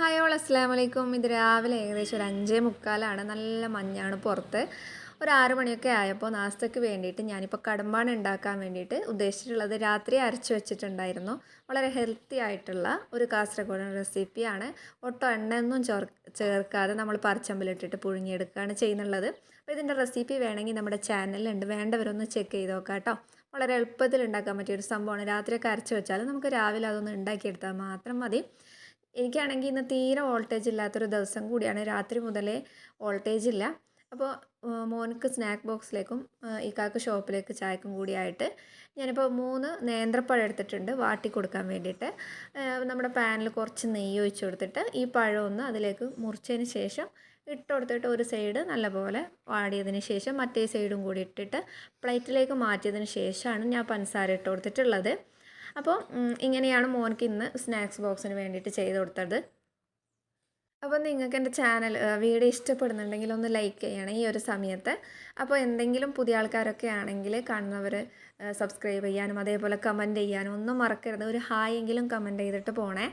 Hi all അസ്സാം വലൈക്കും ഇത് രാവിലെ ഏകദേശം ഒരു അഞ്ചേ മുക്കാലാണ്. നല്ല മഞ്ഞാണ് പുറത്ത്. ഒരു ആറ് മണിയൊക്കെ ആയപ്പോൾ നാസ്തയ്ക്ക് വേണ്ടിയിട്ട് ഞാനിപ്പോൾ കടമ്പാണ് ഉണ്ടാക്കാൻ വേണ്ടിയിട്ട് ഉദ്ദേശിച്ചിട്ടുള്ളത് രാത്രി അരച്ച് വെച്ചിട്ടുണ്ടായിരുന്നു. വളരെ ഹെൽത്തി ആയിട്ടുള്ള ഒരു കാസർഗോഡൻ റെസിപ്പിയാണ് ഒട്ടോ എണ്ണയൊന്നും ചേർ ചേർക്കാതെ നമ്മൾ പറിച്ചമ്പലിട്ടിട്ട് പുഴുങ്ങിയെടുക്കുകയാണ് ചെയ്യുന്നുള്ളത്. അപ്പോൾ ഇതിന്റെ റെസിപ്പി വേണമെങ്കിൽ നമ്മുടെ ചാനലിലുണ്ട് വേണ്ടവരൊന്ന് ചെക്ക് ചെയ്ത് നോക്കാം കേട്ടോ. വളരെ എളുപ്പത്തിൽ ഉണ്ടാക്കാൻ പറ്റിയ ഒരു സംഭവമാണ്. രാത്രിയൊക്കെ അരച്ച് വെച്ചാൽ നമുക്ക് രാവിലെ അതൊന്ന് ഉണ്ടാക്കിയെടുത്താൽ മാത്രം മതി. എനിക്കാണെങ്കിൽ ഇന്ന് തീരെ വോൾട്ടേജ് ഇല്ലാത്തൊരു ദിവസം കൂടിയാണ്. രാത്രി മുതലേ വോൾട്ടേജ് ഇല്ല. അപ്പോൾ മോനക്ക് സ്നാക്ക് ബോക്സിലേക്കും ഇക്കാക്ക് ഷോപ്പിലേക്ക് ചായക്കും കൂടിയായിട്ട് ഞാനിപ്പോൾ മൂന്ന് നേന്ത്രപ്പഴം എടുത്തിട്ടുണ്ട് വാട്ടി കൊടുക്കാൻ വേണ്ടിയിട്ട്. നമ്മുടെ പാനിൽ കുറച്ച് നെയ്യ് ഒഴിച്ച് കൊടുത്തിട്ട് ഈ പഴം ഒന്ന് അതിലേക്ക് മുറിച്ചതിന് ശേഷം ഇട്ട് കൊടുത്തിട്ട് ഒരു സൈഡ് നല്ലപോലെ വാടിയതിന് ശേഷം മറ്റേ സൈഡും കൂടി ഇട്ടിട്ട് പ്ലേറ്റിലേക്ക് മാറ്റിയതിന് ശേഷമാണ് ഞാൻ പഞ്ചസാര ഇട്ട് കൊടുത്തിട്ടുള്ളത്. അപ്പോൾ ഇങ്ങനെയാണ് മോനക്ക് ഇന്ന് സ്നാക്സ് ബോക്സിന് വേണ്ടിയിട്ട് ചെയ്ത് കൊടുത്തത്. അപ്പോൾ നിങ്ങൾക്ക് എന്റെ ചാനൽ വീഡിയോ ഇഷ്ടപ്പെടുന്നുണ്ടെങ്കിൽ ഒന്ന് ലൈക്ക് ചെയ്യണം ഈ ഒരു സമയത്ത്. അപ്പോൾ എന്തെങ്കിലും പുതിയ ആൾക്കാരൊക്കെ ആണെങ്കിൽ കാണുന്നവർ സബ്സ്ക്രൈബ് ചെയ്യാനും അതേപോലെ കമന്റ് ചെയ്യാനും ഒന്നും മറക്കരുത്. ഒരു ഹായ് എങ്കിലും കമന്റ് ചെയ്തിട്ട് പോണേ.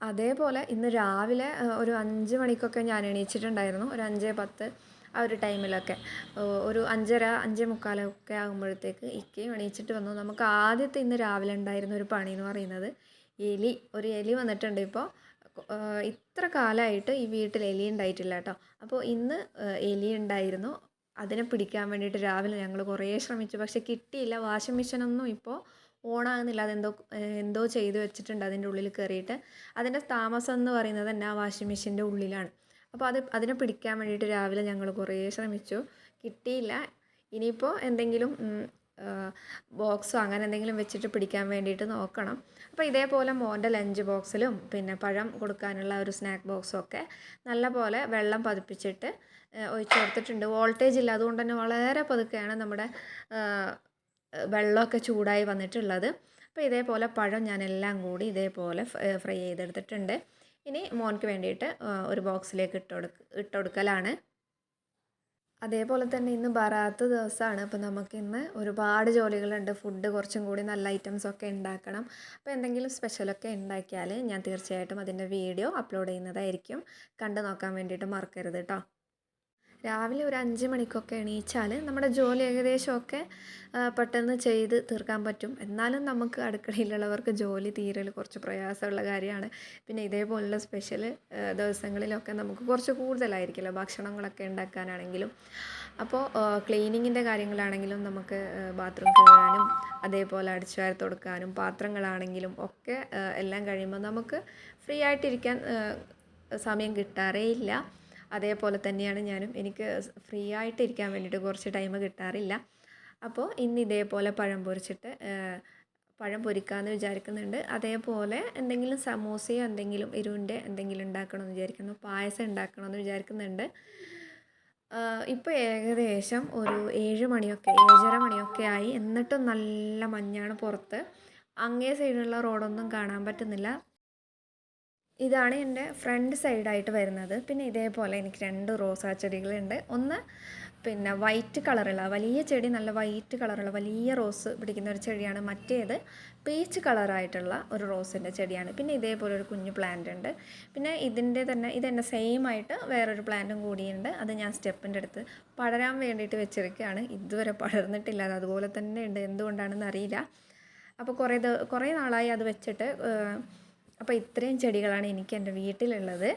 അതേപോലെ ഇന്ന് രാവിലെ ഒരു അഞ്ച് മണിക്കൊക്കെ ഞാൻ എണീച്ചിട്ടുണ്ടായിരുന്നു. ഒരു അഞ്ച് പത്ത് ആ ഒരു ടൈമിലൊക്കെ. ഒരു അഞ്ചര അഞ്ചേ മുക്കാലൊക്കെ ആകുമ്പോഴത്തേക്ക് ഇക്കയും എണീച്ചിട്ട് വന്നു. നമുക്ക് ആദ്യത്തെ ഇന്ന് രാവിലെ ഉണ്ടായിരുന്ന ഒരു പണി എന്ന് പറയുന്നത് എലി ഒരു എലി വന്നിട്ടുണ്ട് ഇപ്പോൾ. ഇത്ര കാലമായിട്ട് ഈ വീട്ടിൽ എലി ഉണ്ടായിട്ടില്ല കേട്ടോ. അപ്പോൾ ഇന്ന് എലി ഉണ്ടായിരുന്നു. അതിനെ പിടിക്കാൻ വേണ്ടിയിട്ട് രാവിലെ ഞങ്ങൾ കുറേ ശ്രമിച്ചു. പക്ഷെ കിട്ടിയില്ല. വാഷിംഗ് മെഷീനൊന്നും ഇപ്പോൾ ഓണാകുന്നില്ല. അതെന്തോ എന്തോ ചെയ്തു വെച്ചിട്ടുണ്ട് അതിന്റെ ഉള്ളിൽ കയറിയിട്ട്. അതിന്റെ താമസം എന്ന് പറയുന്നത് തന്നെ ആ വാഷിംഗ് മെഷീന്റെ ഉള്ളിലാണ്. അപ്പോൾ അത് അതിനെ പിടിക്കാൻ വേണ്ടിയിട്ട് രാവിലെ ഞങ്ങൾ കുറേ ശ്രമിച്ചു. കിട്ടിയില്ല. ഇനിയിപ്പോൾ എന്തെങ്കിലും ബോക്സോ അങ്ങനെ എന്തെങ്കിലും വെച്ചിട്ട് പിടിക്കാൻ വേണ്ടിയിട്ട് നോക്കണം. അപ്പോൾ ഇതേപോലെ മോന്റെ ലഞ്ച് ബോക്സിലും പിന്നെ പഴം കൊടുക്കാനുള്ള ഒരു സ്നാക്ക് ബോക്സും ഒക്കെ നല്ല പോലെ വെള്ളം പതിപ്പിച്ചിട്ട് ഒഴിച്ചു കൊടുത്തിട്ടുണ്ട്. വോൾട്ടേജ് ഇല്ല. അതുകൊണ്ട് തന്നെ വളരെ പതുക്കെയാണ് നമ്മുടെ വെള്ളമൊക്കെ ചൂടായി വന്നിട്ടുള്ളത്. അപ്പോൾ ഇതേപോലെ പഴം ഞാൻ എല്ലാം കൂടി ഇതേപോലെ ഫ്രൈ ചെയ്തെടുത്തിട്ടുണ്ട്. ഇനി മോൻക്ക് വേണ്ടിയിട്ട് ഒരു ബോക്സിലേക്ക് ഇട്ട് കൊടുക്ക ഇട്ട് കൊടുക്കലാണ്. അതേപോലെ തന്നെ ഇന്ന് ബറാത്ത് ദിവസമാണ്. അപ്പോൾ നമുക്കിന്ന് ഒരുപാട് ജോലികളുണ്ട്. ഫുഡ് കുറച്ചും കൂടി നല്ല ഐറ്റംസ് ഒക്കെ ഉണ്ടാക്കണം. അപ്പോൾ എന്തെങ്കിലും സ്പെഷ്യലൊക്കെ ഉണ്ടാക്കിയാൽ ഞാൻ തീർച്ചയായിട്ടും അതിന്റെ വീഡിയോ അപ്ലോഡ് ചെയ്യുന്നതായിരിക്കും. കണ്ടു നോക്കാൻ വേണ്ടിയിട്ട് മറക്കരുത് കേട്ടോ രാവിലെ ഒരു അഞ്ച് മണിക്കൊക്കെ എണീച്ചാൽ നമ്മുടെ ജോലി ഏകദേശമൊക്കെ പെട്ടെന്ന് ചെയ്ത് തീർക്കാൻ പറ്റും. എന്നാലും നമുക്ക് അടുക്കളയിലുള്ളവർക്ക് ജോലി തീരൽ കുറച്ച് പ്രയാസമുള്ള കാര്യമാണ്. പിന്നെ ഇതേപോലുള്ള സ്പെഷ്യൽ ദിവസങ്ങളിലൊക്കെ നമുക്ക് കുറച്ച് കൂടുതലായിരിക്കുമല്ലോ ഭക്ഷണങ്ങളൊക്കെ ഉണ്ടാക്കാനാണെങ്കിലും. അപ്പോൾ ക്ലീനിങ്ങിന്റെ കാര്യങ്ങളാണെങ്കിലും നമുക്ക് ബാത്റൂം കഴുകാനും അതേപോലെ അടിച്ചു വാരി കൊടുക്കാനും പാത്രങ്ങളാണെങ്കിലും ഒക്കെ എല്ലാം കഴിയുമ്പോൾ നമുക്ക് ഫ്രീ ആയിട്ടിരിക്കാൻ സമയം കിട്ടാറേ ഇല്ല അതേപോലെ തന്നെയാണ് ഞാനും. എനിക്ക് ഫ്രീ ആയിട്ട് ഇരിക്കാൻ വേണ്ടിയിട്ട് കുറച്ച് ടൈം കിട്ടാറില്ല. അപ്പോൾ ഇന്ന് ഇതേപോലെ പഴം പൊരിച്ചിട്ട് പഴം പൊരിക്കാമെന്ന് വിചാരിക്കുന്നുണ്ട്. അതേപോലെ എന്തെങ്കിലും സമൂസയോ എന്തെങ്കിലും ഇരുവിന്റെ എന്തെങ്കിലും ഉണ്ടാക്കണമെന്ന് വിചാരിക്കുന്നു. പായസം ഉണ്ടാക്കണമെന്ന് വിചാരിക്കുന്നുണ്ട്. ഇപ്പോൾ ഏകദേശം ഒരു ഏഴ് മണിയൊക്കെ ഏഴര മണിയൊക്കെ ആയി. എന്നിട്ടും നല്ല മഞ്ഞാണ് പുറത്ത്. അങ്ങേ സൈഡിലുള്ള റോഡൊന്നും കാണാൻ പറ്റുന്നില്ല. ഇതാണ് എന്റെ ഫ്രണ്ട് സൈഡായിട്ട് വരുന്നത്. പിന്നെ ഇതേപോലെ എനിക്ക് രണ്ട് റോസാ ചെടികളുണ്ട്. ഒന്ന് പിന്നെ വൈറ്റ് കളറുള്ള വലിയ ചെടി നല്ല വൈറ്റ് കളറുള്ള വലിയ റോസ് പിടിക്കുന്ന ഒരു ചെടിയാണ്. മറ്റേത് പീച്ച് കളറായിട്ടുള്ള ഒരു റോസിന്റെ ചെടിയാണ്. പിന്നെ ഇതേപോലെ ഒരു കുഞ്ഞു പ്ലാന്റ് ഉണ്ട്. പിന്നെ ഇതിന്റെ തന്നെ ഇതെന്നെ സെയിം ആയിട്ട് വേറൊരു പ്ലാന്റും കൂടിയുണ്ട്. അത് ഞാൻ സ്റ്റെപ്പിന്റെ അടുത്ത് പടരാൻ വേണ്ടിയിട്ട് വെച്ചിരിക്കുകയാണ്. ഇതുവരെ പടർന്നിട്ടില്ല. അത് അതുപോലെ തന്നെ ഉണ്ട്. എന്തുകൊണ്ടാണെന്ന് അറിയില്ല. അപ്പോൾ കുറേ കുറേ നാളായി അത് വെച്ചിട്ട് അപ്പോൾ ഇത്രയും ചെടികളാണ് എനിക്ക് എന്റെ വീട്ടിലുള്ളത്.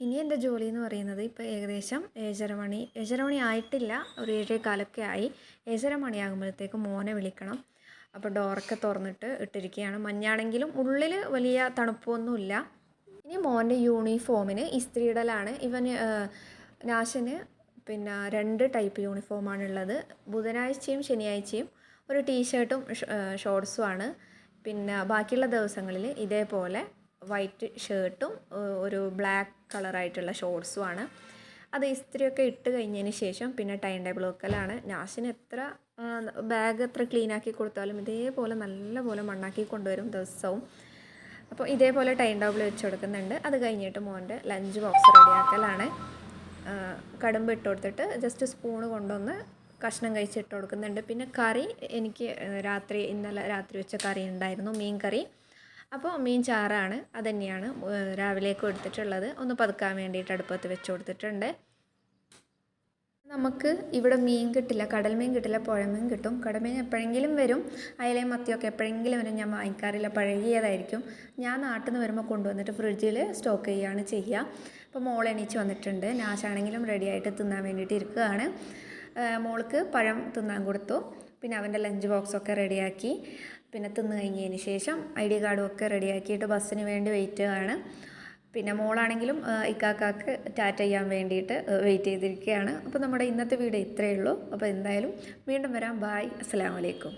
ഇനി എന്റെ ജോലി എന്ന് പറയുന്നത് ഇപ്പോൾ ഏകദേശം ഏഴര മണി ഏഴര മണി ആയിട്ടില്ല ഒരു ഏഴേ കാലൊക്കെ ആയി. ഏഴര മണിയാകുമ്പോഴത്തേക്ക് മോനെ വിളിക്കണം. അപ്പോൾ ഡോറൊക്കെ തുറന്നിട്ട് ഇട്ടിരിക്കുകയാണ്. മഞ്ഞാണെങ്കിലും ഉള്ളിൽ വലിയ തണുപ്പൊന്നുമില്ല. ഇനി മോന്റെ യൂണിഫോമിന് ഇസ്ത്രീയിടലാണ് ഇവൻ നാശന് പിന്നെ രണ്ട് ടൈപ്പ് യൂണിഫോമാണുള്ളത് ബുധനാഴ്ചയും ശനിയാഴ്ചയും ഒരു ടീഷർട്ടും ഷോർട്സുമാണ് പിന്നെ ബാക്കിയുള്ള ദിവസങ്ങളിൽ ഇതേപോലെ വൈറ്റ് ഷർട്ടും ഒരു ബ്ലാക്ക് കളറായിട്ടുള്ള ഷോർട്സുമാണ്. അത് ഇസ്ത്രിയൊക്കെ ഇട്ട് കഴിഞ്ഞതിന് ശേഷം പിന്നെ ടൈം ടേബിൾ വെക്കലാണ്. നാശിന് എത്ര ബാഗ് എത്ര ക്ലീനാക്കി കൊടുത്താലും ഇതേപോലെ നല്ലപോലെ മണ്ണാക്കി കൊണ്ടുവരും ദിവസവും. അപ്പോൾ ഇതേപോലെ ടൈം ടേബിൾ വെച്ച് കൊടുക്കുന്നുണ്ട്. അത് കഴിഞ്ഞിട്ട് മോന്റെ ലഞ്ച് ബോക്സ് റെഡിയാക്കലാണ്. കടുമ്പ് ഇട്ട് കൊടുത്തിട്ട് ജസ്റ്റ് സ്പൂണ് കൊണ്ടുവന്ന് കഷ്ണം കഴിച്ചിട്ട് കൊടുക്കുന്നുണ്ട്. പിന്നെ കറി എനിക്ക് രാത്രി ഇന്നലെ രാത്രി വെച്ച കറി ഉണ്ടായിരുന്നു മീൻ കറി. അപ്പോൾ മീൻ ചാറാണ് അതുതന്നെയാണ് രാവിലേക്ക് എടുത്തിട്ടുള്ളത്. ഒന്ന് പതുക്കാൻ വേണ്ടിയിട്ട് അടുപ്പത്ത് വെച്ച് കൊടുത്തിട്ടുണ്ട്. നമുക്ക് ഇവിടെ മീൻ കിട്ടില്ല കടൽ മീൻ കിട്ടില്ല പുഴമീൻ കിട്ടും. കടമീൻ എപ്പോഴെങ്കിലും വരും. അയലയും മത്തിയൊക്കെ എപ്പോഴെങ്കിലും വരും. ഞാൻ വാങ്ങിക്കാറില്ല പഴകിയതായിരിക്കും. ഞാൻ നാട്ടിൽ നിന്ന് വരുമ്പോൾ കൊണ്ടുവന്നിട്ട് ഫ്രിഡ്ജിൽ സ്റ്റോക്ക് ചെയ്യുകയാണ് ചെയ്യുക. അപ്പോൾ മോൾ എണീച്ച് വന്നിട്ടുണ്ട്. നാശാണെങ്കിലും റെഡി ആയിട്ട് തിന്നാൻ വേണ്ടിയിട്ട് ഇരിക്കുകയാണ്. മോൾക്ക് പഴം തിന്നാൻ കൊടുത്തു. പിന്നെ അവന്റെ ലഞ്ച് ബോക്സൊക്കെ റെഡിയാക്കി പിന്നെ തിന്ന് കഴിഞ്ഞതിന് ശേഷം ഐ ഡി കാർഡും ഒക്കെ റെഡിയാക്കിയിട്ട് ബസ്സിന് വേണ്ടി വെയിറ്റ് ആണ് പിന്നെ മോളാണെങ്കിലും ഇക്കാക്കാക്ക് ടാറ്റ ചെയ്യാൻ വേണ്ടിയിട്ട് വെയിറ്റ് ചെയ്തിരിക്കുകയാണ്. അപ്പോൾ നമ്മുടെ ഇന്നത്തെ വീഡിയോ ഇത്രയേ ഉള്ളൂ. അപ്പോൾ എന്തായാലും വീണ്ടും വരാം. ബായ് അസ്സാം വലൈക്കും